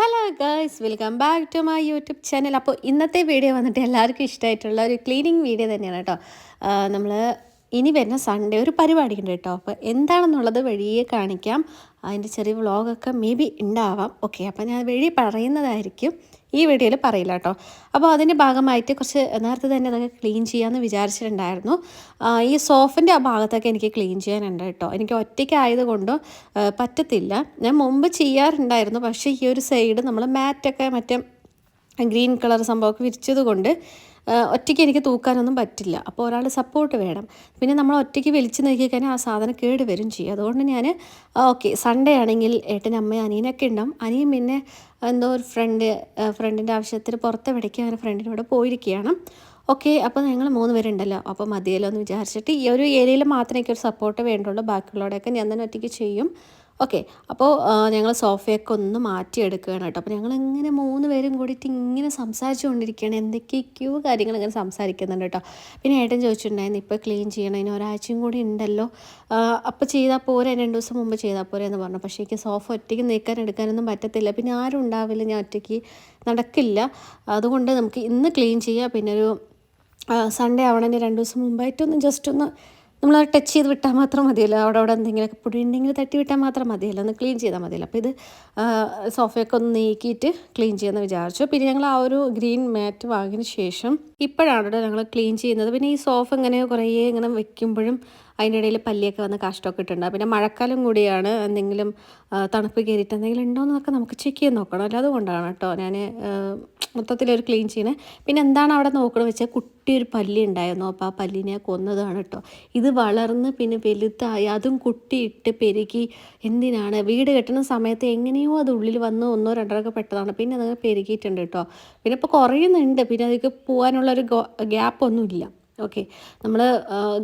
Hello girls welcome back to my YouTube channel അപ്പോൾ ഇന്നത്തെ video വന്നിട്ട് എല്ലാവർക്കും ഇഷ്ടമായിട്ടുള്ള ഒരു ക്ലീനിങ് വീഡിയോ തന്നെയാണ് കേട്ടോ. നമ്മൾ ഇനി വരുന്ന സൺഡേ ഒരു പരിപാടി ഉണ്ട് കേട്ടോ. അപ്പോൾ എന്താണെന്നുള്ളത് വഴിയെ കാണിക്കാം. അതിന്റെ ചെറിയ വ്ളോഗൊക്കെ മേ ബി ഉണ്ടാവാം. ഓക്കെ അപ്പോൾ ഞാൻ വഴി പറയുന്നതായിരിക്കും. ഈ വീഡിയോയിൽ പറയില്ല കേട്ടോ. അപ്പോൾ അതിന്റെ ഭാഗമായിട്ട് കുറച്ച് നേരത്തെ തന്നെ അതൊക്കെ ക്ലീൻ ചെയ്യാമെന്ന് വിചാരിച്ചിട്ടുണ്ടായിരുന്നു. ഈ സോഫിന്റെ ആ ഭാഗത്തൊക്കെ എനിക്ക് ക്ലീൻ ചെയ്യാനുണ്ട് കേട്ടോ. എനിക്ക് ഒറ്റയ്ക്കായതുകൊണ്ട് പറ്റത്തില്ല. ഞാൻ മുമ്പ് ചെയ്യാറുണ്ടായിരുന്നു പക്ഷേ ഈ ഒരു സൈഡ് നമ്മൾ മാറ്റൊക്കെ മറ്റേ ഗ്രീൻ കളർ സംഭവമൊക്കെ വിരിച്ചത് കൊണ്ട് ഒറ്റയ്ക്ക് എനിക്ക് തൂക്കാനൊന്നും പറ്റില്ല. അപ്പോൾ ഒരാൾ സപ്പോർട്ട് വേണം. പിന്നെ നമ്മൾ ഒറ്റയ്ക്ക് വലിച്ചു നോക്കിക്കഴിഞ്ഞാൽ ആ സാധനം കേട് വരും ചെയ്യും. അതുകൊണ്ട് ഞാൻ ഓക്കെ സൺഡേ ആണെങ്കിൽ ഏട്ടൻ അമ്മയും അനിയനൊക്കെ ഉണ്ടാവും. അനിയൻ പിന്നെ എന്തോ ഒരു ഫ്രണ്ട് ഫ്രണ്ടിന്റെ ആവശ്യത്തിന് പുറത്ത് വിടയ്ക്ക് അങ്ങനെ ഫ്രണ്ടിനോട് പോയിരിക്കുകയാണ്. ഓക്കെ അപ്പോൾ ഞങ്ങൾ മൂന്ന് പേരുണ്ടല്ലോ. അപ്പോൾ മതിയല്ലോ എന്ന് വിചാരിച്ചിട്ട് ഈ ഒരു ഏരിയയിൽ മാത്രമേ എനിക്ക് ഒരു സപ്പോർട്ട് വേണ്ടുള്ളൂ. ബാക്കിയുള്ളവരൊക്കെ ഞാൻ തന്നെ ഒറ്റയ്ക്ക് ചെയ്യും. ഓക്കെ. അപ്പോൾ ഞങ്ങൾ സോഫയൊക്കെ ഒന്ന് മാറ്റിയെടുക്കുകയാണ് കേട്ടോ. അപ്പോൾ ഞങ്ങൾ ഇങ്ങനെ മൂന്ന് പേരും കൂടിയിട്ട് ഇങ്ങനെ സംസാരിച്ചുകൊണ്ടിരിക്കുകയാണ്. എന്തൊക്കെയൊക്കെയോ കാര്യങ്ങൾ ഇങ്ങനെ സംസാരിക്കുന്നുണ്ട് കേട്ടോ. പിന്നെ ഏട്ടൻ ചോദിച്ചിട്ടുണ്ടായിരുന്നു ഇപ്പോൾ ക്ലീൻ ചെയ്യണം. ഇനി ഒരാഴ്ചയും കൂടി ഉണ്ടല്ലോ. അപ്പോൾ ചെയ്താൽ പോരെ. രണ്ട് ദിവസം മുമ്പ് ചെയ്താൽ പോരെ എന്ന് പറഞ്ഞു. പക്ഷേ എനിക്ക് സോഫ ഒറ്റയ്ക്ക് നീക്കാൻ എടുക്കാനൊന്നും പറ്റത്തില്ല. പിന്നെ ആരും ഉണ്ടാവില്ല. ഞാൻ ഒറ്റയ്ക്ക് നടക്കില്ല. അതുകൊണ്ട് നമുക്ക് ഇന്ന് ക്ലീൻ ചെയ്യുക പിന്നെ ഒരു സൺഡേ ആവണതിന് രണ്ട് ദിവസം മുമ്പായിട്ടൊന്ന് ജസ്റ്റ് ഒന്ന് നമ്മൾ അത് ടച്ച് ചെയ്ത് വിട്ടാൽ മാത്രം മതിയല്ലോ. അവിടെ അവിടെ എന്തെങ്കിലുമൊക്കെ പൊടി ഉണ്ടെങ്കിൽ തട്ടി വിട്ടാൽ മാത്രം മതിയല്ലോ. ഒന്ന് ക്ലീൻ ചെയ്താൽ മതിയല്ലോ. അപ്പോൾ ഇത് സോഫയൊക്കെ ഒന്ന് നീക്കിയിട്ട് ക്ലീൻ ചെയ്യാമെന്ന് വിചാരിച്ചു. പിന്നെ ഞങ്ങൾ ആ ഒരു ഗ്രീൻ മാറ്റ് വാങ്ങിയതിന് ശേഷം ഇപ്പോഴാണ് ഞങ്ങൾ ക്ലീൻ ചെയ്യുന്നത്. പിന്നെ ഈ സോഫ ഇങ്ങനെ കുറേ ഇങ്ങനെ വെക്കുമ്പോഴും അതിന്റെ ഇടയിൽ പല്ലിയൊക്കെ വന്ന് കാഷ്ടമൊക്കെ ഇട്ടുണ്ട് പിന്നെ മഴക്കാലം കൂടിയാണ് എന്തെങ്കിലും തണുപ്പ് കയറിയിട്ട് എന്തെങ്കിലും ഉണ്ടോ എന്നൊക്കെ നമുക്ക് ചെക്ക് ചെയ്ത് നോക്കണം. അല്ല അതുകൊണ്ടാണ് കേട്ടോ. ഞാൻ മൊത്തത്തിലൊരു ക്ലീൻ ചെയ്യണേ. പിന്നെ എന്താണ് അവിടെ നോക്കണം വെച്ചാൽ കുട്ടി ഒരു പല്ലി ഉണ്ടായിരുന്നു. അപ്പോൾ ആ പല്ലിനെ കൊന്നതാണ് കേട്ടോ. ഇത് വളർന്ന് പിന്നെ വലുതായി അതും കുട്ടിയിട്ട് പെരുകി എന്തിനാണ്? വീട് കെട്ടുന്ന സമയത്ത് എങ്ങനെയോ അത് ഉള്ളിൽ വന്ന് ഒന്നോ രണ്ടോ ഒക്കെ പെട്ടതാണ്. പിന്നെ അത് പെരുകിയിട്ടുണ്ട് കേട്ടോ. പിന്നെ ഇപ്പോൾ കുറയുന്നുണ്ട്. പിന്നെ അതിലേക്ക് പോകാനുള്ളൊരു ഗ്യാപ്പൊന്നുമില്ല ഓക്കെ നമ്മൾ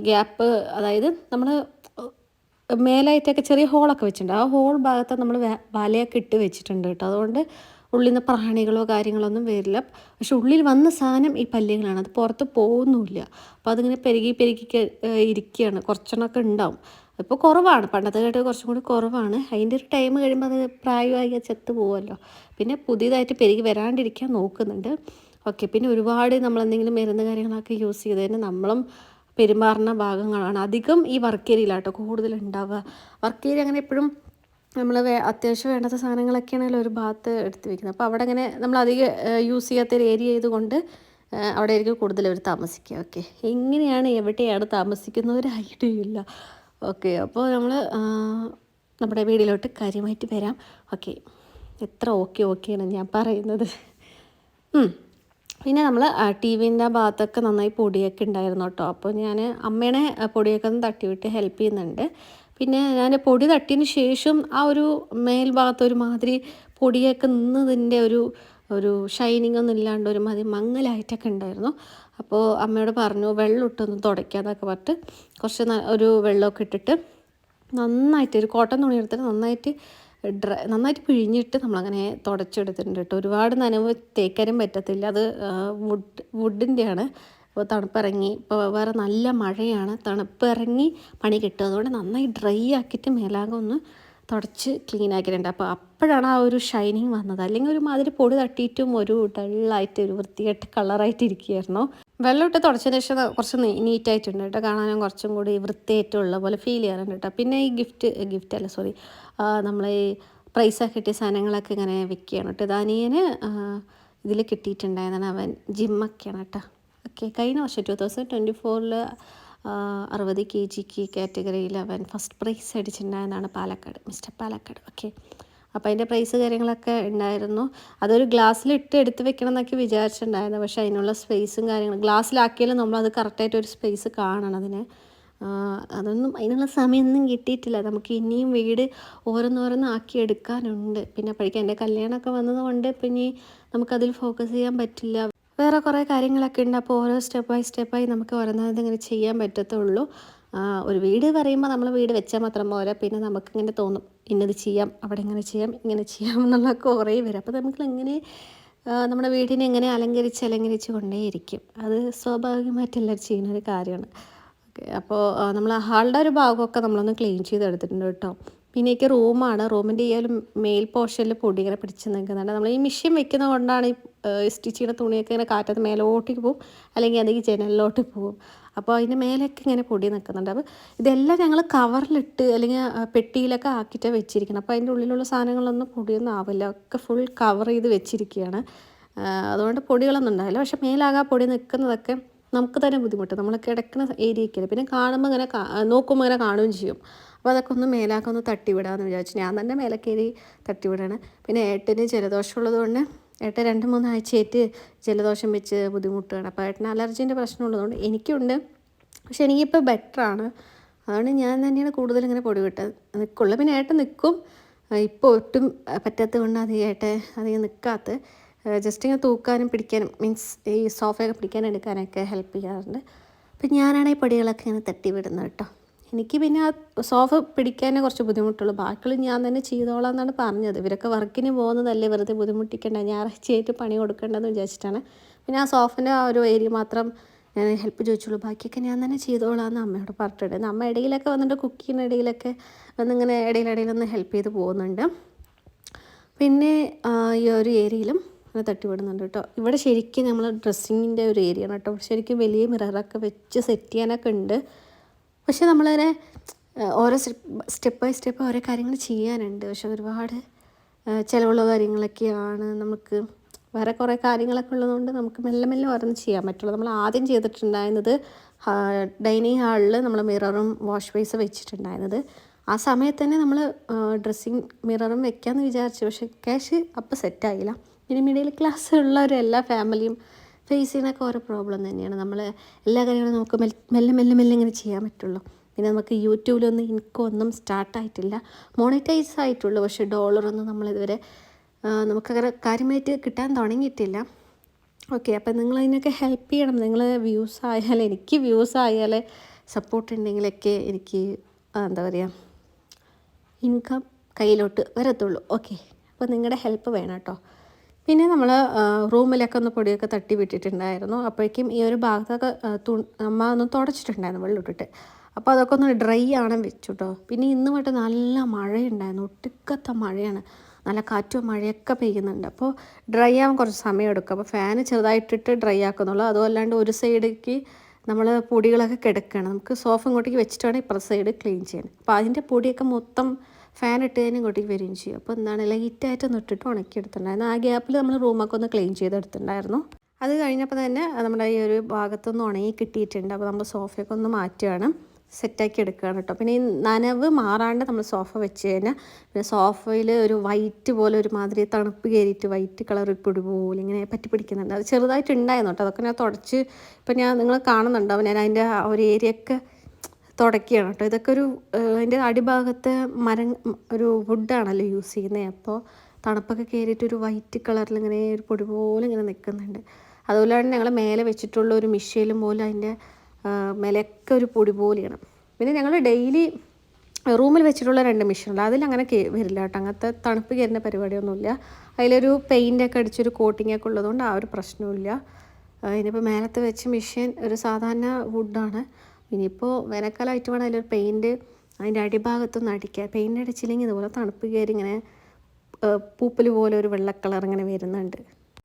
ഗ്യാപ്പ് അതായത് നമ്മൾ മേലായിട്ടൊക്കെ ചെറിയ ഹോളൊക്കെ വെച്ചിട്ടുണ്ട്. ആ ഹോൾ ഭാഗത്ത് നമ്മൾ വലയൊക്കെ ഇട്ട് വെച്ചിട്ടുണ്ട് കേട്ടോ. അതുകൊണ്ട് ഉള്ളിൽ നിന്ന് പ്രാണികളോ കാര്യങ്ങളോ ഒന്നും വരില്ല. പക്ഷെ ഉള്ളിൽ വന്ന സാധനം ഈ പല്ലികളാണ്. അത് പുറത്ത് പോകുന്നുമില്ല. അപ്പോൾ അതിങ്ങനെ പെരുകി പെരുകി ഇരിക്കുകയാണ്. കുറച്ചെണ്ണമൊക്കെ ഉണ്ടാവും. ഇപ്പോൾ കുറവാണ്. പണ്ടത്തെ കേട്ട് കുറച്ചും കൂടി കുറവാണ്. അതിന്റെ ഒരു ടൈം കഴിയുമ്പോൾ അത് പ്രായമായി ചെത്ത് പോകുമല്ലോ പിന്നെ പുതിയതായിട്ട് പെരുകി വരാണ്ടിരിക്കാൻ നോക്കുന്നുണ്ട്. ഓക്കെ പിന്നെ ഒരുപാട് നമ്മൾ എന്തെങ്കിലും മരുന്ന് കാര്യങ്ങളൊക്കെ യൂസ് ചെയ്തതിന് നമ്മളും പെരുമാറുന്ന ഭാഗങ്ങളാണ്. അധികം ഈ വർക്ക് ഏരിയയിലാട്ടോ കൂടുതൽ ഉണ്ടാവുക ഏരിയ അങ്ങനെ എപ്പോഴും നമ്മൾ വേ അത്യാവശ്യം വേണ്ടാത്ത സാധനങ്ങളൊക്കെയാണെങ്കിലും ഒരു ഭാഗത്ത് എടുത്ത് വെക്കുന്നത്. അപ്പോൾ അവിടെ അങ്ങനെ നമ്മൾ അധികം യൂസ് ചെയ്യാത്ത ഒരു ഏരിയ ആയതുകൊണ്ട് അവിടെ ആയിരിക്കും കൂടുതൽ അവർ താമസിക്കുക. ഓക്കെ എങ്ങനെയാണ് എവിടെയാണ് താമസിക്കുന്ന ഒരു ഐഡിയ ഇല്ല. ഓക്കെ അപ്പോൾ നമ്മൾ നമ്മുടെ വീടിലോട്ട് കാര്യമായിട്ട് വരാം. ഓക്കെ എത്ര ഓക്കെ ഓക്കെയാണ് ഞാൻ പറയുന്നത്. പിന്നെ നമ്മൾ ടി വിന്റെ ഭാഗത്തൊക്കെ നന്നായി പൊടിയൊക്കെ ഉണ്ടായിരുന്നു കേട്ടോ. അപ്പോൾ ഞാൻ അമ്മേനെ പൊടിയൊക്കെ ഒന്ന് തട്ടിവിട്ട് ഹെൽപ്പ് ചെയ്യുന്നുണ്ട്. പിന്നെ ഞാൻ പൊടി തട്ടിയതിന് ശേഷം ആ ഒരു മേൽഭാഗത്ത് ഒരു മാതിരി പൊടിയൊക്കെ നിന്നതിന്റെ ഒരു ഒരു ഷൈനിങ് ഒന്നും ഇല്ലാണ്ട് ഒരു മതി മങ്ങലായിട്ടൊക്കെ ഉണ്ടായിരുന്നു. അപ്പോൾ അമ്മയോട് പറഞ്ഞു വെള്ളം ഇട്ടൊന്ന് തുടയ്ക്കാതൊക്കെ പറഞ്ഞിട്ട് കുറച്ച് ഒരു വെള്ളമൊക്കെ ഇട്ടിട്ട് നന്നായിട്ട് ഒരു കോട്ടൺ തുണി എടുത്തിട്ട് നന്നായിട്ട് ഡ്രൈ നന്നായിട്ട് പിഴിഞ്ഞിട്ട് നമ്മളങ്ങനെ തുടച്ചെടുത്തിട്ടുണ്ട് കേട്ടോ. ഒരുപാട് നനവ് തേക്കാനും പറ്റത്തില്ല. അത് വുഡ് വുഡിന്റെയാണ്. ഇപ്പോൾ തണുപ്പിറങ്ങി ഇപ്പോൾ വേറെ നല്ല മഴയാണ്. തണുപ്പിറങ്ങി പണി കിട്ടും. അതുകൊണ്ട് നന്നായി ഡ്രൈ ആക്കിയിട്ട് മേലാകം ഒന്ന് തുടച്ച് ക്ലീൻ ആക്കിയിട്ടുണ്ട്. അപ്പോൾ അപ്പോഴാണ് ആ ഒരു ഷൈനിങ് വന്നത്. അല്ലെങ്കിൽ ഒരു മാതിരി പൊടി തട്ടിയിട്ടും ഒരു ഡള്ളായിട്ട് ഒരു വൃത്തികെട്ട് കളറായിട്ട് ഇരിക്കുകയായിരുന്നു. വെള്ളം ഇട്ട് തുടച്ചതിന് ശേഷം കുറച്ച് നീറ്റായിട്ടുണ്ട് കേട്ടോ. കാണാനും കുറച്ചും കൂടി വൃത്തിയായിട്ടുള്ള പോലെ ഫീൽ ചെയ്യാറുണ്ട് കേട്ടോ. പിന്നെ ഈ ഗിഫ്റ്റ് ഗിഫ്റ്റ് അല്ല സോറി നമ്മൾ ഈ പ്രൈസൊക്കെ കിട്ടിയ സാധനങ്ങളൊക്കെ ഇങ്ങനെ വിൽക്കുകയാണ് കേട്ടോ. ഇതാനിയന് ഇതിൽ കിട്ടിയിട്ടുണ്ടായതാണ് അവൻ ജിമ്മൊക്കെയാണ് കേട്ടോ. ഓക്കെ കഴിഞ്ഞ വർഷം ടു തൗസൻഡ് ട്വന്റി ഫോറിൽ അറുപത് കെ ജിക്ക് കാറ്റഗറിയിൽ അവൻ ഫസ്റ്റ് പ്രൈസ് അടിച്ചിട്ടുണ്ടായതാണ് പാലക്കാട് മിസ്റ്റർ പാലക്കാട്. ഓക്കെ. അപ്പോൾ അതിന്റെ പ്രൈസ് കാര്യങ്ങളൊക്കെ ഉണ്ടായിരുന്നു അതൊരു ഗ്ലാസ്സിലിട്ട് എടുത്ത് വെക്കണം എന്നൊക്കെ വിചാരിച്ചിട്ടുണ്ടായിരുന്നു പക്ഷേ അതിനുള്ള സ്പേസും കാര്യങ്ങളും ഗ്ലാസ്സിലാക്കിയാലും നമ്മളത് കറക്റ്റായിട്ട് ഒരു സ്പേസ് കാണണം അതിന്. അതൊന്നും അതിനുള്ള സമയമൊന്നും കിട്ടിയിട്ടില്ല. നമുക്ക് ഇനിയും വീട് ഓരോന്നോരോന്ന് ആക്കി എടുക്കാനുണ്ട്. പിന്നെ അപ്പോഴേക്കും എന്റെ കല്യാണമൊക്കെ വന്നതുകൊണ്ട് പിന്നെ നമുക്കതിൽ ഫോക്കസ് ചെയ്യാൻ പറ്റില്ല. വേറെ കുറേ കാര്യങ്ങളൊക്കെ ഉണ്ട്. അപ്പോൾ ഓരോ സ്റ്റെപ്പ് ബൈ സ്റ്റെപ്പായി നമുക്ക് ഓരോന്നത് ഇങ്ങനെ ചെയ്യാൻ പറ്റത്തുള്ളൂ. ഒരു വീട് പറയുമ്പോൾ നമ്മൾ വീട് വെച്ചാൽ മാത്രം പോരാ. പിന്നെ നമുക്ക് ഇങ്ങനെ തോന്നും ഇന്നത് ചെയ്യാം അവിടെ ഇങ്ങനെ ചെയ്യാം ഇങ്ങനെ ചെയ്യാം എന്നുള്ള കുറേ വരും. അപ്പോൾ നമുക്ക് എങ്ങനെ നമ്മുടെ വീടിനെ എങ്ങനെ അലങ്കരിച്ച് അലങ്കരിച്ച് കൊണ്ടേയിരിക്കും അത് സ്വാഭാവികമായിട്ട് എല്ലാവരും ചെയ്യുന്ന ഒരു കാര്യമാണ്. ഓക്കെ അപ്പോൾ നമ്മൾ ഹാളുടെ ഒരു ഭാഗമൊക്കെ നമ്മളൊന്ന് ക്ലീൻ ചെയ്തെടുത്തിട്ടുണ്ട് കേട്ടോ. പിന്നെ എനിക്ക് റൂമാണ്. റൂമിന്റെ ഈ ഒരു മെയിൽ പോർഷനിൽ പൊടി ഇങ്ങനെ പിടിച്ച് നിൽക്കുന്നുണ്ട്. നമ്മൾ ഈ മെഷീൻ വെക്കുന്ന കൊണ്ടാണ് ഈ സ്റ്റിച്ച് ചെയ്യുന്ന തുണിയൊക്കെ ഇങ്ങനെ കാറ്റത്ത് മേലോട്ടേക്ക് പോകും അല്ലെങ്കിൽ അതെങ്കിൽ ജനലിലോട്ട് പോകും അപ്പോൾ അതിന്റെ മേലെയൊക്കെ ഇങ്ങനെ പൊടി നിൽക്കുന്നുണ്ട് അപ്പോൾ ഇതെല്ലാം ഞങ്ങൾ കവറിലിട്ട് അല്ലെങ്കിൽ പെട്ടിയിലൊക്കെ ആക്കിയിട്ട് വെച്ചിരിക്കണം. അപ്പോൾ അതിന്റെ ഉള്ളിലുള്ള സാധനങ്ങളൊന്നും പൊടിയൊന്നും ആവില്ല. ഒക്കെ ഫുൾ കവർ ചെയ്ത് വെച്ചിരിക്കുകയാണ് അതുകൊണ്ട് പൊടികളൊന്നും ഉണ്ടാവില്ല. പക്ഷേ മേലാകെ പൊടി നിൽക്കുന്നതൊക്കെ നമുക്ക് തന്നെ ബുദ്ധിമുട്ട് നമ്മൾ കിടക്കുന്ന ഏരിയയ്ക്കല്ലേ പിന്നെ കാണുമ്പോൾ ഇങ്ങനെ നോക്കുമ്പോൾ ഇങ്ങനെ കാണുകയും ചെയ്യും. അപ്പോൾ അതൊക്കെ ഒന്ന് മേലാക്കൊന്ന് തട്ടിവിടാമെന്ന് വിചാരിച്ചു. ഞാൻ തന്നെ മേലക്കേരി തട്ടിവിടാണ്. പിന്നെ ഏട്ടന് ജലദോഷമുള്ളത് കൊണ്ട് ഏട്ടൻ രണ്ട് മൂന്ന് ആഴ്ചയായിട്ട് ജലദോഷം വെച്ച് ബുദ്ധിമുട്ടുകയാണ് അപ്പോൾ ഏട്ടന് അലർജീന്റെ പ്രശ്നമുള്ളതുകൊണ്ട് എനിക്കുണ്ട്. പക്ഷെ എനിക്കിപ്പോൾ ബെറ്ററാണ് അതുകൊണ്ട് ഞാൻ തന്നെയാണ് കൂടുതൽ ഇങ്ങനെ പൊടി വിട്ട് നിൽക്കുള്ളൂ. പിന്നെ ഏട്ടൻ നിൽക്കും. ഇപ്പോൾ ഒട്ടും പറ്റാത്തത് കൊണ്ട് അധികം ഏട്ടൻ അധികം നിൽക്കാത്ത. ജസ്റ്റ് ഇങ്ങനെ തൂക്കാനും പിടിക്കാനും മീൻസ് ഈ സോഫയൊക്കെ പിടിക്കാനും എടുക്കാനൊക്കെ ഹെൽപ്പ് ചെയ്യാറുണ്ട്. അപ്പം ഞാനാണ് ഈ പൊടികളൊക്കെ ഇങ്ങനെ തട്ടി വിടുന്നത് കേട്ടോ. എനിക്ക് പിന്നെ ആ സോഫ പിടിക്കാനേ കുറച്ച് ബുദ്ധിമുട്ടുള്ളൂ. ബാക്കിയുള്ള ഞാൻ തന്നെ ചെയ്തോളാം എന്നാണ് പറഞ്ഞത്. ഇവരൊക്കെ വർക്കിന് പോകുന്നതല്ലേ വെറുതെ ബുദ്ധിമുട്ടിക്കണ്ട. ഞായറാഴ്ചയായിട്ട് പണി കൊടുക്കേണ്ടതെന്ന് വിചാരിച്ചിട്ടാണ്. പിന്നെ ആ സോഫിന്റെ ആ ഒരു ഏരിയ മാത്രം ഞാൻ ഹെൽപ്പ് ചോദിച്ചുള്ളൂ. ബാക്കിയൊക്കെ ഞാൻ തന്നെ ചെയ്തോളാം എന്ന് അമ്മയോട് പറഞ്ഞിട്ടുണ്ട്. അമ്മ ഇടയിലൊക്കെ വന്നിട്ട് കുക്കിങ്ങിന് ഇടയിലൊക്കെ വന്നിങ്ങനെ ഇടയിലിടയിലൊന്ന് ഹെൽപ്പ് ചെയ്ത് പോകുന്നുണ്ട്. പിന്നെ ഈ ഒരു ഏരിയയിലും അങ്ങനെ തട്ടിവിടുന്നുണ്ട് കേട്ടോ. ഇവിടെ ശരിക്കും നമ്മൾ ഡ്രസ്സിങ്ങിന്റെ ഒരു ഏരിയ ആണ് കേട്ടോ ശരിക്കും വലിയ മിററൊക്കെ വെച്ച് സെറ്റ് ചെയ്യാനൊക്കെ ഉണ്ട്. പക്ഷെ നമ്മളതിനെ ഓരോ സ്റ്റെപ്പ് ബൈ സ്റ്റെപ്പ് ഓരോ കാര്യങ്ങൾ ചെയ്യാനുണ്ട്. പക്ഷെ ഒരുപാട് ചിലവുള്ള കാര്യങ്ങളൊക്കെയാണ് നമുക്ക് വേറെ കുറേ കാര്യങ്ങളൊക്കെ ഉള്ളതുകൊണ്ട് നമുക്ക് മെല്ലെ മെല്ലെ ഓരോന്ന് ചെയ്യാൻ പറ്റുള്ളൂ. നമ്മൾ ആദ്യം ചെയ്തിട്ടുണ്ടായിരുന്നത് ഡൈനിങ് ഹാളിൽ നമ്മൾ മിററും വാഷ് ബേസ് വെച്ചിട്ടുണ്ടായിരുന്നത്. ആ സമയത്ത് തന്നെ നമ്മൾ ഡ്രസ്സിങ് മിററും വെക്കാമെന്ന് വിചാരിച്ചു. പക്ഷെ ക്യാഷ് അപ്പം സെറ്റായില്ല. ഇനി മിഡിൽ ക്ലാസ് ഒരു എല്ലാ ഫാമിലിയും ഫേസ് ചെയ്യുന്നൊക്കെ ഓരോ പ്രോബ്ലം തന്നെയാണ്. നമ്മൾ എല്ലാ കാര്യങ്ങളും നമുക്ക് മെല്ലെ മെല്ലെ മെല്ലെ ഇങ്ങനെ ചെയ്യാൻ പറ്റുള്ളൂ. പിന്നെ നമുക്ക് യൂട്യൂബിലൊന്നും ഇൻകം ഒന്നും സ്റ്റാർട്ടായിട്ടില്ല മോണിറ്റൈസ് ആയിട്ടുള്ളൂ. പക്ഷേ ഡോളറൊന്നും നമ്മളിതുവരെ നമുക്കങ്ങനെ കാര്യമായിട്ട് കിട്ടാൻ തുടങ്ങിയിട്ടില്ല. ഓക്കെ അപ്പം നിങ്ങൾ അതിനൊക്കെ ഹെൽപ്പ് ചെയ്യണം. നിങ്ങൾ വ്യൂസ് ആയാൽ എനിക്ക് വ്യൂസ് ആയാൽ സപ്പോർട്ട് ഉണ്ടെങ്കിലൊക്കെ എനിക്ക് എന്താ പറയുക ഇൻകം കയ്യിലോട്ട് വരത്തുള്ളൂ. ഓക്കെ അപ്പോൾ നിങ്ങളുടെ ഹെൽപ്പ് വേണം കേട്ടോ. പിന്നെ നമ്മൾ റൂമിലൊക്കെ ഒന്ന് പൊടിയൊക്കെ തട്ടി വിട്ടിട്ടുണ്ടായിരുന്നു. അപ്പോഴേക്കും ഈ ഒരു ഭാഗത്തൊക്കെ അമ്മ ഒന്ന് തുടച്ചിട്ടുണ്ടായിരുന്നു വെള്ളം ഇട്ടിട്ട്. അപ്പോൾ അതൊക്കെ ഒന്ന് ഡ്രൈ ആണ് വെച്ചു കേട്ടോ പിന്നെ ഇന്ന് തൊട്ട് നല്ല മഴയുണ്ടായിരുന്നു. ഒട്ടുക്കത്ത മഴയാണ്. നല്ല കാറ്റും മഴയൊക്കെ പെയ്യുന്നുണ്ട്. അപ്പോൾ ഡ്രൈ ആവാൻ കുറച്ച് സമയം എടുക്കും. അപ്പോൾ ഫാന് ചെറുതായിട്ടിട്ട് ഡ്രൈ ആക്കുന്നുള്ളൂ. അതുമല്ലാണ്ട് ഒരു സൈഡിലേക്ക് നമ്മൾ പൊടികളൊക്കെ കിടക്കുകയാണ്. നമുക്ക് സോഫ ഇങ്ങോട്ടേക്ക് വെച്ചിട്ടാണ് ഇപ്പുറത്തെ സൈഡ് ക്ലീൻ ചെയ്യണം അപ്പോൾ അതിന്റെ പൊടിയൊക്കെ മൊത്തം ഫാൻ ഇട്ട് തന്നെ ഇങ്ങോട്ടേക്ക് വരികയും ചെയ്യും. അപ്പോൾ എന്താണ് ലൈറ്റായിട്ട് ഒന്ന് ഇട്ടിട്ട് ഉണക്കിയെടുത്തിട്ടുണ്ടായിരുന്നു. ആ ഗ്യാപ്പിൽ നമ്മൾ റൂമൊക്കെ ഒന്ന് ക്ലീൻ ചെയ്തെടുത്തിട്ടുണ്ടായിരുന്നു. അത് കഴിഞ്ഞപ്പോൾ തന്നെ നമ്മുടെ ഈ ഒരു ഭാഗത്തൊന്ന് ഉണങ്ങി കിട്ടിയിട്ടുണ്ട്. അപ്പോൾ നമ്മൾ സോഫയൊക്കെ ഒന്ന് മാറ്റുകയാണ്. സെറ്റാക്കി എടുക്കുകയാണ് കേട്ടോ പിന്നെ ഈ നനവ് മാറാണ്ട് നമ്മൾ സോഫ വെച്ച് കഴിഞ്ഞാൽ പിന്നെ സോഫയിൽ ഒരു വൈറ്റ് പോലെ ഒരു മാതിരി തണുപ്പ് കയറിയിട്ട് വൈറ്റ് കളർ പൊടി പോലെ ഇങ്ങനെ പറ്റി പിടിക്കുന്നുണ്ട്. അത് ചെറുതായിട്ട് ഉണ്ടായിരുന്നു കേട്ടോ അതൊക്കെ ഞാൻ തുടച്ച് ഇപ്പം ഞാൻ നിങ്ങൾ കാണുന്നുണ്ടാവും. ഞാൻ അതിന്റെ ആ ഒരു ഏരിയയൊക്കെ തുടക്കുകയാണ് കേട്ടോ. ഇതൊക്കെ ഒരു അതിന്റെ അടിഭാഗത്തെ മരം ഒരു വുഡാണല്ലോ യൂസ് ചെയ്യുന്നത് അപ്പോൾ തണുപ്പൊക്കെ കയറിയിട്ട് ഒരു വൈറ്റ് കളറിൽ ഇങ്ങനെ ഒരു പൊടി പോലെ ഇങ്ങനെ നിൽക്കുന്നുണ്ട് അതുപോലെ തന്നെ ഞങ്ങൾ മേലെ വെച്ചിട്ടുള്ള ഒരു മിഷയിലും പോലും അതിന്റെ മേലെയൊക്കെ ഒരു പൊടി പോലെയാണ്. പിന്നെ ഞങ്ങൾ ഡെയിലി റൂമിൽ വെച്ചിട്ടുള്ള രണ്ട് മെഷീനുണ്ട് അതിലങ്ങനെ വരില്ല കേട്ടോ. അങ്ങനത്തെ തണുപ്പ് കയറുന്ന പരിപാടിയൊന്നുമില്ല. അതിലൊരു പെയിന്റൊക്കെ അടിച്ചൊരു കോട്ടിങ്ങൊക്കെ ഉള്ളതുകൊണ്ട് ആ ഒരു പ്രശ്നവുമില്ല. ഇല്ല ഇനിയിപ്പോൾ മേലത്ത് വെച്ച മിഷീൻ ഒരു സാധാരണ വുഡാണ് ഇനിയിപ്പോൾ വേനൽക്കാലമായിട്ട് വേണം അതിലൊരു പെയിന്റ് അതിന്റെ അടിഭാഗത്തൊന്നും അടിക്കുക. പെയിന്റ് അടിച്ചില്ലെങ്കിൽ ഇതുപോലെ തണുപ്പ് കയറി ഇങ്ങനെ പൂപ്പൽ പോലെ ഒരു വെള്ള കളർ ഇങ്ങനെ വരുന്നുണ്ട്.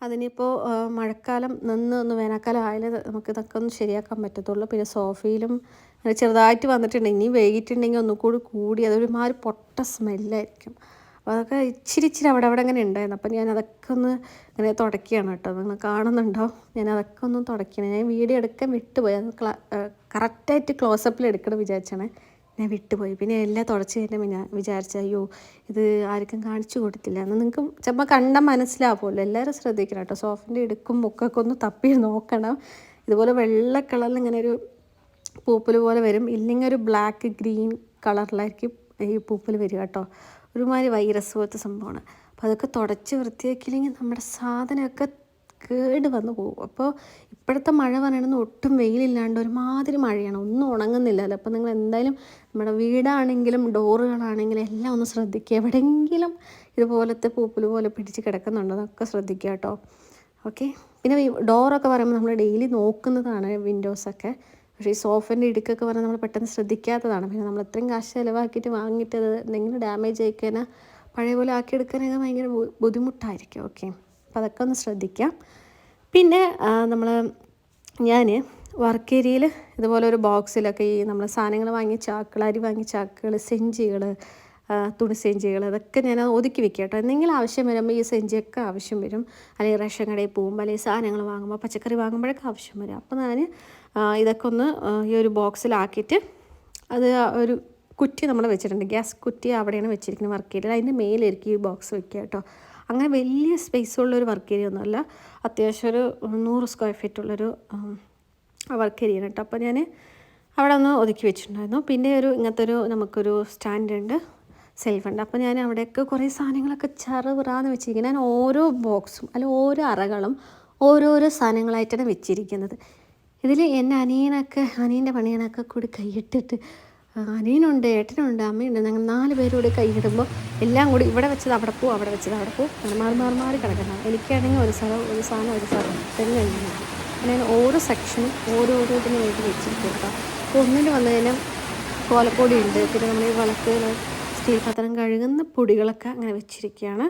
അതിനിപ്പോൾ മഴക്കാലം നിന്ന് ഒന്ന് വേനൽക്കാലം ആയാലേ നമുക്ക് ഇതൊക്കെ ഒന്ന് ശരിയാക്കാൻ പറ്റത്തുള്ളൂ. പിന്നെ സോഫയിലും അങ്ങനെ ചെറുതായിട്ട് വന്നിട്ടുണ്ട്. ഇനി വൈകിട്ടുണ്ടെങ്കിൽ ഒന്നും കൂടി കൂടി അതൊരുമാതിരി പൊട്ട സ്മെല്ലായിരിക്കും അപ്പോൾ അതൊക്കെ ഇച്ചിരി ഇച്ചിരി അവിടെ അവിടെ അങ്ങനെ ഉണ്ടായിരുന്നു. അപ്പോൾ ഞാൻ അതൊക്കെ ഒന്ന് ഇങ്ങനെ തുടക്കുകയാണ് കേട്ടോ. നിങ്ങൾ കാണുന്നുണ്ടോ? ഞാൻ അതൊക്കെ ഒന്ന് തുടയ്ക്കണം ഞാൻ വീഡിയോ എടുക്കാൻ വിട്ടുപോയി. അത് കറക്റ്റായിട്ട് ക്ലോസപ്പിൽ എടുക്കണം വിചാരിച്ചാണ് ഞാൻ വിട്ടുപോയി. പിന്നെ എല്ലാം തുടച്ച് കഴിഞ്ഞപ്പോൾ ഞാൻ വിചാരിച്ച അയ്യോ ഇത് ആർക്കും കാണിച്ചു കൊടുത്തില്ല. എന്ന് നിങ്ങൾക്ക് ചിലപ്പോൾ കണ്ടാൽ മനസ്സിലാവുമല്ലോ. എല്ലാവരും ശ്രദ്ധിക്കണം കേട്ടോ. സോഫിന്റെ എടുക്കും മുക്കൊക്കെ ഒന്ന് തപ്പി നോക്കണം. ഇതുപോലെ വെള്ള കളറിൽ ഇങ്ങനെ ഒരു പൂപ്പൽ പോലെ വരും. ഇല്ലെങ്കിൽ ഒരു ബ്ലാക്ക് ഗ്രീൻ കളറിലായിരിക്കും ഈ പൂപ്പൽ വരിക കേട്ടോ. ഒരുമാതിരി വൈറസ് പോലത്തെ സംഭവമാണ്. അപ്പോൾ അതൊക്കെ തുടച്ച് വൃത്തിയാക്കിയില്ലെങ്കിൽ നമ്മുടെ സാധനമൊക്കെ കേട് വന്ന് പോകും. അപ്പോൾ ഇപ്പോഴത്തെ മഴ പറയണമെന്ന് ഒട്ടും വെയിലില്ലാണ്ട് ഒരുമാതിരി മഴയാണ്. ഒന്നും ഉണങ്ങുന്നില്ലല്ലോ. അപ്പോൾ നിങ്ങൾ എന്തായാലും നമ്മുടെ വീടാണെങ്കിലും ഡോറുകളാണെങ്കിലും എല്ലാം ഒന്ന് ശ്രദ്ധിക്കുക. എവിടെയെങ്കിലും ഇതുപോലത്തെ പൂപ്പൽ പോലെ പിടിച്ച് കിടക്കുന്നുണ്ടോ. അതൊക്കെ ശ്രദ്ധിക്കുക കേട്ടോ. ഓക്കെ. പിന്നെ ഡോറൊക്കെ പറയുമ്പോൾ നമ്മൾ ഡെയിലി നോക്കുന്നതാണ് വിൻഡോസൊക്കെ. പക്ഷേ ഈ സോഫന്റെ ഇടുക്കൊക്കെ പറഞ്ഞാൽ നമ്മൾ പെട്ടെന്ന് ശ്രദ്ധിക്കാത്തതാണ്. പിന്നെ നമ്മൾ ഇത്രയും കാശ് ചിലവാക്കിയിട്ട് വാങ്ങിയിട്ട് അത് എന്തെങ്കിലും ഡാമേജ് ആയിക്കഴിഞ്ഞാൽ പഴയ പോലെ ആക്കിയെടുക്കാനൊക്കെ ഭയങ്കര ബുദ്ധിമുട്ടായിരിക്കും. ഓക്കെ. അപ്പം അതൊക്കെ ഒന്ന് ശ്രദ്ധിക്കാം. പിന്നെ നമ്മൾ ഞാൻ വർക്ക് ഏരിയയിൽ ഇതുപോലെ ഒരു ബോക്സിലൊക്കെ ഈ നമ്മൾ സാധനങ്ങൾ വാങ്ങിയ ചാക്കുകൾ അരി വാങ്ങിയ ചാക്കുകൾ സെഞ്ചികൾ തുണി സെഞ്ചികൾ അതൊക്കെ ഞാൻ ഒതുക്കി വെക്കുക കേട്ടോ. എന്തെങ്കിലും ആവശ്യം വരുമ്പോൾ ഈ സെഞ്ചിയൊക്കെ ആവശ്യം വരും. അല്ലെങ്കിൽ റേഷൻ കടയിൽ പോകുമ്പോൾ അല്ലെങ്കിൽ സാധനങ്ങൾ വാങ്ങുമ്പോൾ പച്ചക്കറി വാങ്ങുമ്പോഴൊക്കെ ആവശ്യം വരും. അപ്പോൾ ഞാൻ ഇതൊക്കെ ഒന്ന് ഈ ഒരു ബോക്സിലാക്കിയിട്ട് അത് ഒരു കുറ്റി നമ്മൾ വെച്ചിട്ടുണ്ട്. ഗ്യാസ് കുറ്റി അവിടെയാണ് വെച്ചിരിക്കുന്നത് വർക്ക് ഏരിയ അതിന്റെ മേലായിരിക്കും ഈ ബോക്സ് വെക്കുക കേട്ടോ. അങ്ങനെ വലിയ സ്പേസ് ഉള്ളൊരു വർക്ക് ഏരിയ ഒന്നുമല്ല. അത്യാവശ്യം ഒരു നൂറ് സ്ക്വയർ ഫീറ്റ് ഉള്ളൊരു വർക്ക് ഏരിയ കേട്ടോ. അപ്പോൾ ഞാൻ അവിടെ ഒന്ന് ഒതുക്കി വെച്ചിട്ടുണ്ടായിരുന്നു. പിന്നെ ഒരു ഇങ്ങനത്തെ ഒരു നമുക്കൊരു സ്റ്റാൻഡ് ഉണ്ട്. സെൽഫ് ഉണ്ട്. അപ്പോൾ ഞാൻ അവിടെയൊക്കെ കുറേ സാധനങ്ങളൊക്കെ ചെറുപുറാന്ന് വെച്ചിരിക്കുന്നത് ഞാൻ ഓരോ ബോക്സും അല്ല ഓരോ അറകളും ഓരോരോ സാധനങ്ങളായിട്ടാണ് വെച്ചിരിക്കുന്നത്. ഇതിൽ എന്റെ അനിയനൊക്കെ അനിയന്റെ പണിയനൊക്കെ കൂടി കൈയിട്ടിട്ട് അനിയനുണ്ട് ഏട്ടനുണ്ട് അമ്മയുണ്ട് ഞങ്ങൾ നാല് പേരോട് കൈയിടുമ്പോൾ എല്ലാം കൂടി ഇവിടെ വെച്ചത് അവിടെ പോവും അവിടെ വെച്ചത് അവിടെ പോവും. അങ്ങനെ മാറി മാറി മാറി കിടക്കണം എനിക്കാണെങ്കിൽ ഒരു സ്ഥലം ഒരു സാധനം ഒരു സ്ഥലം തന്നെ കഴിഞ്ഞു അങ്ങനെ ഓരോ സെക്ഷനും ഓരോരോ ഇതിന് വേണ്ടി വെച്ചിരിക്കും കേട്ടോ. അപ്പോൾ ഒന്നിന് വന്നു കഴിഞ്ഞാൽ കോലപ്പൊടി ഉണ്ട് പിന്നെ നമ്മൾ ഈ വിളക്കുകൾ സ്റ്റീൽ പാത്രം കഴുകുന്ന പൊടികളൊക്കെ അങ്ങനെ വെച്ചിരിക്കുകയാണ്.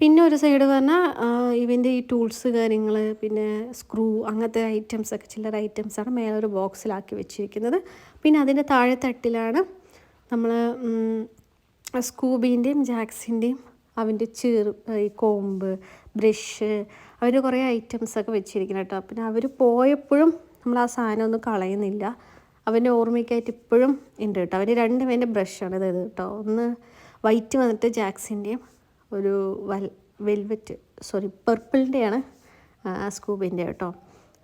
പിന്നെ ഒരു സൈഡ് പറഞ്ഞാൽ ഇവന്റെ ഈ ടൂൾസ് കാര്യങ്ങൾ പിന്നെ സ്ക്രൂ അങ്ങനത്തെ ഐറ്റംസ് ഒക്കെ ചില്ലറ ഐറ്റംസാണ് മേലെ ഒരു ബോക്സിലാക്കി വെച്ചിരിക്കുന്നത്. പിന്നെ അതിന്റെ താഴെ തട്ടിലാണ് നമ്മൾ സ്കൂബീന്റെയും ജാക്സിന്റെയും അവന്റെ ചീർ ഈ കോമ്പ് ബ്രഷ് അവന്റെ കുറേ ഐറ്റംസൊക്കെ വെച്ചിരിക്കണം കേട്ടോ. പിന്നെ അവർ പോയപ്പോഴും നമ്മൾ ആ സാധനം ഒന്നും കളയുന്നില്ല. അവന്റെ ഓർമ്മയ്ക്കായിട്ട് ഇപ്പോഴും ഉണ്ട് കേട്ടോ. അവന്റെ രണ്ടും പേന്റെ ബ്രഷാണ് ഇത് കേട്ടോ. ഒന്ന് വൈറ്റ് വന്നിട്ട് ജാക്സിന്റെയും ഒരു വൽ വെൽവെറ്റ് സോറി പെർപ്പിളിന്റെയാണ് സ്കൂബിന്റെ കേട്ടോ.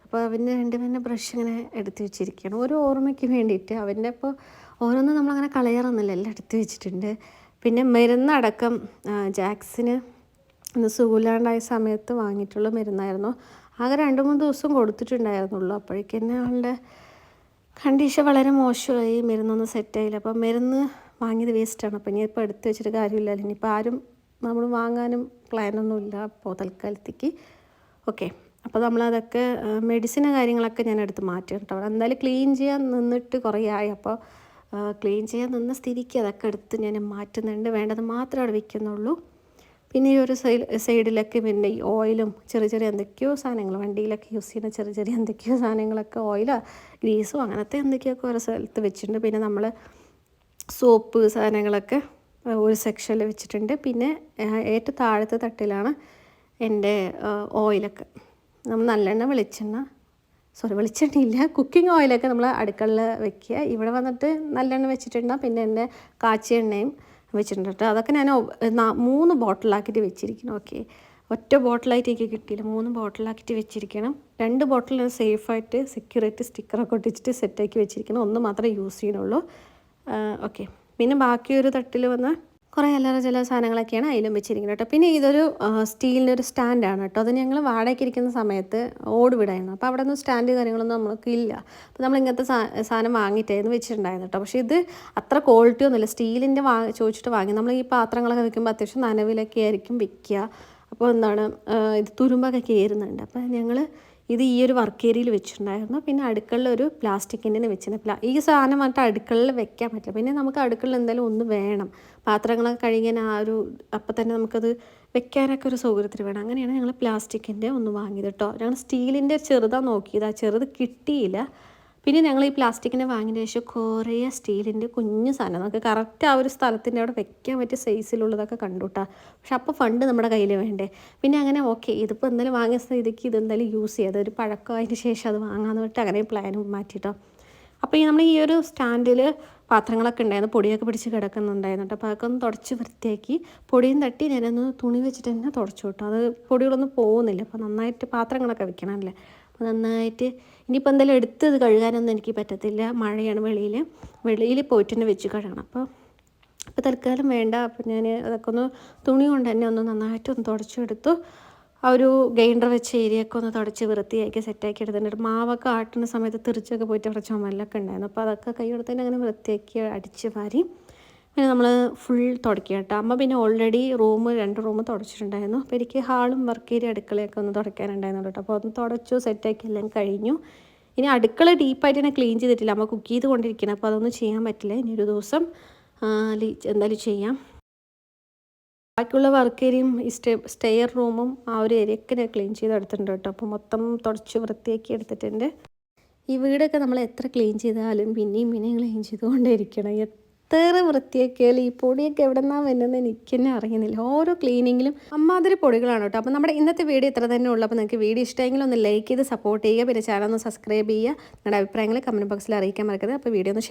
അപ്പോൾ അവന്റെ രണ്ട് പേരുടെ ബ്രഷ് ഇങ്ങനെ എടുത്ത് വെച്ചിരിക്കുകയാണ്. ഓരോ ഓർമ്മയ്ക്ക് വേണ്ടിയിട്ട് അവന്റെ ഇപ്പോൾ ഓരോന്നും നമ്മളങ്ങനെ കളയാറൊന്നുമില്ല എല്ലാം എടുത്ത് വെച്ചിട്ടുണ്ട്. പിന്നെ മരുന്നടക്കം ജാക്സിന് ഇന്ന് സുഖമില്ലാണ്ടായ സമയത്ത് വാങ്ങിയിട്ടുള്ള മരുന്നായിരുന്നു. ആകെ രണ്ട് മൂന്ന് ദിവസം കൊടുത്തിട്ടുണ്ടായിരുന്നുള്ളൂ. അപ്പോഴേക്കന്നെ ആളുടെ കണ്ടീഷൻ വളരെ മോശമായി മരുന്നൊന്നും സെറ്റായില്ല അപ്പോൾ മരുന്ന് വാങ്ങിയത് വേസ്റ്റാണ് അപ്പോൾ ഇനിയിപ്പോൾ എടുത്ത് വെച്ചിട്ട് കാര്യമില്ല. ഇനിയിപ്പോൾ ആരും നമ്മൾ വാങ്ങാനും പ്ലാനൊന്നുമില്ല അപ്പോൾ തൽക്കാലത്തേക്ക്. ഓക്കെ. അപ്പോൾ നമ്മളതൊക്കെ മെഡിസിന് കാര്യങ്ങളൊക്കെ ഞാൻ എടുത്ത് മാറ്റി കേട്ടോ. എന്തായാലും ക്ലീൻ ചെയ്യാൻ നിന്നിട്ട് കുറേ ആയി. അപ്പോൾ ക്ലീൻ ചെയ്യാൻ നിന്ന സ്ഥിതിക്ക് അതൊക്കെ എടുത്ത് ഞാൻ മാറ്റുന്നുണ്ട്. വേണ്ടത് മാത്രമേ അവിടെ വയ്ക്കുന്നുള്ളൂ പിന്നെ ഈ ഒരു സൈഡ് സൈഡിലൊക്കെ പിന്നെ ഈ ഓയിലും ചെറിയ ചെറിയ എന്തൊക്കെയോ സാധനങ്ങൾ വണ്ടിയിലൊക്കെ യൂസ് ചെയ്യുന്ന ചെറിയ ചെറിയ എന്തൊക്കെയോ സാധനങ്ങളൊക്കെ ഓയിലോ ഗ്രീസോ അങ്ങനത്തെ എന്തൊക്കെയൊക്കെ ഓരോ സ്ഥലത്ത് വെച്ചിട്ടുണ്ട്. പിന്നെ നമ്മൾ സോപ്പ് സാധനങ്ങളൊക്കെ ഒരു സെക്ഷനിൽ വെച്ചിട്ടുണ്ട്. പിന്നെ ഏറ്റവും താഴത്തെ തട്ടിലാണ് എന്റെ ഓയിലൊക്കെ. നമ്മൾ നല്ലെണ്ണ വെളിച്ചെണ്ണ സോറി വെളിച്ചെണ്ണ ഇല്ല കുക്കിംഗ് ഓയിലൊക്കെ നമ്മൾ അടുക്കളയിൽ വെക്കുക. ഇവിടെ വന്നിട്ട് നല്ലെണ്ണ വെച്ചിട്ടുണ്ട് പിന്നെ എന്റെ കാച്ചിയ എണ്ണയും വെച്ചിട്ടുണ്ട് കേട്ടോ. അതൊക്കെ ഞാൻ മൂന്ന് ബോട്ടിലാക്കിയിട്ട് വെച്ചിരിക്കണം ഓക്കെ. ഒറ്റ ബോട്ടിലായിട്ട് എനിക്ക് കിട്ടിയില്ല. മൂന്ന് ബോട്ടിലാക്കിയിട്ട് വെച്ചിരിക്കണം. രണ്ട് ബോട്ടിൽ സേഫായിട്ട് സെക്യൂരിറ്റി സ്റ്റിക്കറൊക്കെ ഒട്ടിച്ചിട്ട് സെറ്റാക്കി വെച്ചിരിക്കണം. ഒന്ന് മാത്രമേ യൂസ് ചെയ്യുന്നുള്ളൂ. ഓക്കെ. പിന്നെ ബാക്കി ഒരു തട്ടിൽ വന്ന കുറേ അല്ലറ ചില സാധനങ്ങളൊക്കെയാണ് അതിലും വെച്ചിരിക്കുന്നത് കേട്ടോ. പിന്നെ ഇതൊരു സ്റ്റീലിന്റെ ഒരു സ്റ്റാൻഡാണ് കേട്ടോ. അത് ഞങ്ങൾ വാടകയ്ക്ക് ഇരിക്കുന്ന സമയത്ത് ഓട് വിടായിരുന്നു. അപ്പോൾ അവിടെ ഒന്നും സ്റ്റാൻഡ് കാര്യങ്ങളൊന്നും നമ്മൾക്ക് ഇല്ല. അപ്പോൾ നമ്മൾ ഇങ്ങനത്തെ സാധനം വാങ്ങിയിട്ടായിരുന്നു വെച്ചിട്ടുണ്ടായിരുന്നു കേട്ടോ. പക്ഷേ ഇത് അത്ര ക്വാളിറ്റി ഒന്നുമില്ല. സ്റ്റീലിന്റെ വാ ചോദിച്ചിട്ട് വാങ്ങി. നമ്മൾ ഈ പാത്രങ്ങളൊക്കെ വെക്കുമ്പോൾ അത്യാവശ്യം നനവിലൊക്കെ ആയിരിക്കും വിൽക്കുക അപ്പോൾ എന്താണ് ഇത് തുരുമ്പൊക്കെ കയറുന്നുണ്ട്. അപ്പോൾ ഞങ്ങൾ ഇത് ഈ ഒരു വർക്ക് ഏരിയയിൽ വെച്ചിട്ടുണ്ടായിരുന്നു. പിന്നെ അടുക്കളയിൽ ഒരു പ്ലാസ്റ്റിക്കിന്റെ വെച്ചിട്ടുണ്ട് ഈ സാധനം വന്നിട്ട് അടുക്കളയിൽ വെക്കാൻ പറ്റില്ല. പിന്നെ നമുക്ക് അടുക്കളിൽ എന്തായാലും ഒന്ന് വേണം. പാത്രങ്ങളൊക്കെ കഴുകിയാൽ ആ ഒരു അപ്പം തന്നെ നമുക്കത് വെക്കാനൊക്കെ ഒരു സൗകര്യത്തിന് വേണം. അങ്ങനെയാണ് ഞങ്ങൾ പ്ലാസ്റ്റിക്കിന്റെ ഒന്ന് വാങ്ങിയത് കേട്ടോ ഞങ്ങൾ സ്റ്റീലിന്റെ ചെറുതാണ് നോക്കിയത്. ആ ചെറുത് കിട്ടിയില്ല. പിന്നെ ഞങ്ങൾ ഈ പ്ലാസ്റ്റിക്കിനെ വാങ്ങിയതിന് ശേഷം കുറേ സ്റ്റീലിന്റെ കുഞ്ഞു സാധനം. നമുക്ക് കറക്റ്റ് ആ ഒരു സ്ഥലത്തിന്റെ അവിടെ വെക്കാൻ പറ്റിയ സൈസിലുള്ളതൊക്കെ കണ്ടുട്ടാ പക്ഷെ അപ്പോൾ ഫണ്ട് നമ്മുടെ കയ്യിൽ വേണ്ടേ. പിന്നെ അങ്ങനെ ഓക്കെ ഇതിപ്പോൾ എന്തായാലും വാങ്ങിയ സ്ഥിതിക്ക് ഇത് എന്തായാലും യൂസ് ചെയ്യാതെ ഒരു പഴക്കമായതിന് ശേഷം അത് വാങ്ങാമെന്ന് പറഞ്ഞിട്ട് അങ്ങനെ പ്ലാനും മാറ്റിയിട്ടോ അപ്പോൾ ഈ നമ്മൾ ഈ ഒരു സ്റ്റാൻഡിൽ പാത്രങ്ങളൊക്കെ ഉണ്ടായിരുന്നു. പൊടിയൊക്കെ പിടിച്ച് കിടക്കുന്നുണ്ടായിരുന്നു കേട്ടോ അപ്പോൾ അതൊക്കെ ഒന്ന് തുടച്ച് വൃത്തിയാക്കി പൊടിയും തട്ടി ഞാനൊന്ന് തുണി വെച്ചിട്ട് തന്നെ തുടച്ചു കേട്ടോ അത് പൊടികളൊന്നും പോകുന്നില്ല അപ്പോൾ നന്നായിട്ട് പാത്രങ്ങളൊക്കെ വെക്കണമല്ലേ നന്നായിട്ട് ഇനിയിപ്പോൾ എന്തായാലും എടുത്ത് ഇത് കഴുകാനൊന്നും എനിക്ക് പറ്റത്തില്ല. മഴയാണ് വെളിയിൽ വെളിയിൽ പോയിട്ട് തന്നെ വെച്ച് കഴുകണം. അപ്പോൾ അപ്പോൾ തൽക്കാലം വേണ്ട. അപ്പോൾ ഞാൻ അതൊക്കെ ഒന്ന് തുണി കൊണ്ട് തന്നെ ഒന്ന് നന്നായിട്ട് ഒന്ന് തുടച്ചെടുത്തു. ആ ഒരു ഗ്രൈൻഡർ വെച്ച ഏരിയയൊക്കെ ഒന്ന് തുടച്ച് വൃത്തിയാക്കി സെറ്റാക്കി എടുത്തിട്ടുണ്ട്. മാവൊക്കെ ആട്ടുന്ന സമയത്ത് തിരിച്ചൊക്കെ പോയിട്ട് അവിടെ ചുമലൊക്കെ ഉണ്ടായിരുന്നു. അപ്പോൾ അതൊക്കെ കൈ കൊടുത്ത് തന്നെ അങ്ങനെ വൃത്തിയാക്കി അടിച്ച് വാരി പിന്നെ നമ്മൾ ഫുൾ തുടക്കുക അമ്മ പിന്നെ ഓൾറെഡി റൂം രണ്ട് റൂം തുടച്ചിട്ടുണ്ടായിരുന്നു. അപ്പോൾ എനിക്ക് ഹാളും വർക്ക് ഏരിയ അടുക്കളയൊക്കെ ഒന്ന് തുടയ്ക്കാനുണ്ടായിരുന്നു കേട്ടോ. അപ്പോൾ ഒന്ന് തുടച്ചു സെറ്റാക്കി എല്ലാം കഴിഞ്ഞു. ഇനി അടുക്കള ഡീപ്പായിട്ട് തന്നെ ക്ലീൻ ചെയ്തിട്ടില്ല. അമ്മ കുക്ക് ചെയ്ത് കൊണ്ടിരിക്കണം അപ്പോൾ അതൊന്നും ചെയ്യാൻ പറ്റില്ല. ഇനി ഒരു ദിവസം എന്തായാലും ചെയ്യാം. ബാക്കിയുള്ള വർക്ക് ഏരിയയും സ്റ്റേ സ്റ്റെയർ റൂമും ആ ഒരു ഏരിയയൊക്കെ ഞാൻ ക്ലീൻ ചെയ്തെടുത്തിട്ടുണ്ട് കേട്ടോ. അപ്പോൾ മൊത്തം തുടച്ച് വൃത്തിയാക്കി എടുത്തിട്ടുണ്ട്. ഈ വീടൊക്കെ നമ്മൾ എത്ര ക്ലീൻ ചെയ്താലും പിന്നെയും പിന്നെയും ക്ലീൻ ചെയ്തുകൊണ്ടേ ഇരിക്കണം. എത്ര വൃത്തിയാക്കിയാൽ ഈ പൊടിയൊക്കെ എവിടെ നിന്നാണ് വരുന്നത് എനിക്ക് തന്നെ അറിയുന്നില്ല. ഓരോ ക്ലീനിങ്ങിലും അമ്മാതിരി പൊടികളാണ് കേട്ടോ. അപ്പോൾ നമ്മുടെ ഇന്നത്തെ വീഡിയോ ഇത്ര തന്നെ ഉള്ളൂ. അപ്പോൾ നിങ്ങൾക്ക് വീഡിയോ ഇഷ്ടമെങ്കിൽ ഒന്ന് ലൈക്ക് ചെയ്ത് സപ്പോർട്ട് ചെയ്യുക. പിന്നെ ചാനൽ ഒന്ന് സബ്സ്ക്രൈബ് ചെയ്യുക. നിങ്ങളുടെ അഭിപ്രായങ്ങൾ കമന്റ് ബോക്സിൽ അറിയിക്കാൻ മറക്കരുത്. അപ്പോൾ വീഡിയോ ഒന്ന്